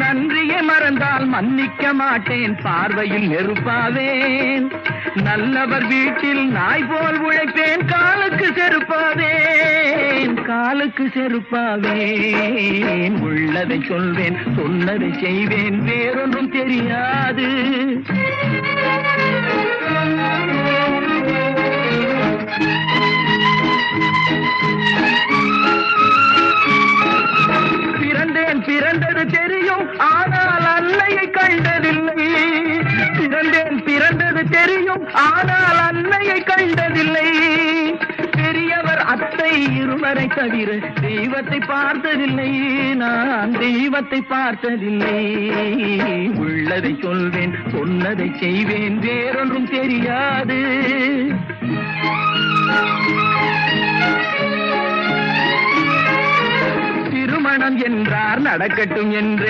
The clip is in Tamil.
நன்றியை மறந்தால் மன்னிக்க மாட்டேன் பார்வையில் நெருப்பாவேன். நல்லவர் வீட்டில் நாய் போல் உழைப்பேன் காலுக்கு செருப்பாவேன் காலுக்கு செருப்பாவேன். உள்ளதை சொல்வேன் சொன்னதை செய்வேன் வேறொன்றும் தெரியாது. பிறந்தது தெரியும் ஆனால் அன்னையை கண்டதில்லை. பிறந்தேன் பிறந்தது தெரியும் ஆனால் அன்னையை கண்டதில்லை. பெரியவர் அத்தை இருவரை தவிர தெய்வத்தை பார்த்ததில்லை. நான் தெய்வத்தை பார்த்ததில்லை. உள்ளதை சொல்வேன் சொன்னதை செய்வேன் வேறொன்றும் தெரியாது. திருமணம் என்றார் நடக்கட்டும் என்று.